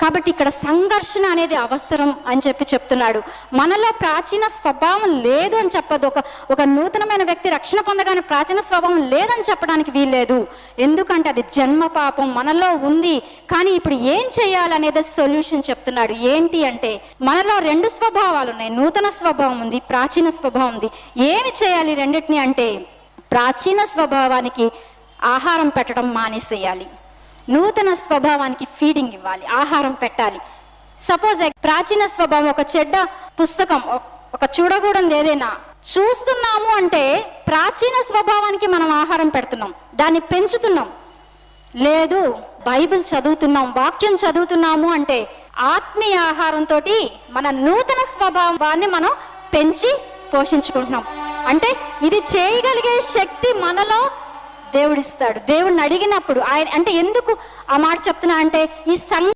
కాబట్టి ఇక్కడ సంఘర్షణ అనేది అవసరం అని చెప్పి చెప్తున్నాడు. మనలో ప్రాచీన స్వభావం లేదు అని చెప్పదు. ఒక ఒక నూతనమైన వ్యక్తి రక్షణ పొందగానే ప్రాచీన స్వభావం లేదని చెప్పడానికి వీల్లేదు. ఎందుకంటే అది జన్మ పాపం మనలో ఉంది. కానీ ఇప్పుడు ఏం చేయాలనేది సొల్యూషన్ చెప్తున్నాడు. ఏంటి అంటే మనలో రెండు స్వభావాలు ఉన్నాయి. నూతన స్వభావం ఉంది ప్రాచీన స్వభావం ఉంది. ఏమి చేయాలి రెండింటిని అంటే ప్రాచీన స్వభావానికి ఆహారం పెట్టడం మానేసేయాలి. నూతన స్వభావానికి ఫీడింగ్ ఇవ్వాలి ఆహారం పెట్టాలి. సపోజ్ ప్రాచీన స్వభావం ఒక చెడ్డ పుస్తకం ఒక చూడకూడదు ఏదైనా. చూస్తున్నాము అంటే ప్రాచీన స్వభావానికి మనం ఆహారం పెడుతున్నాం దాన్ని పెంచుతున్నాం. లేదు బైబిల్ చదువుతున్నాం వాక్యం చదువుతున్నాము అంటే ఆత్మీయ ఆహారంతో మన నూతన స్వభావాన్ని మనం పెంచి పోషించుకుంటున్నాం. అంటే ఇది చేయగలిగే శక్తి మనలో దేవుడిస్తాడు. దేవుడిని అడిగినప్పుడు ఆయన అంటే ఎందుకు ఆ మాట చెప్తున్నా అంటే ఈ సంఘ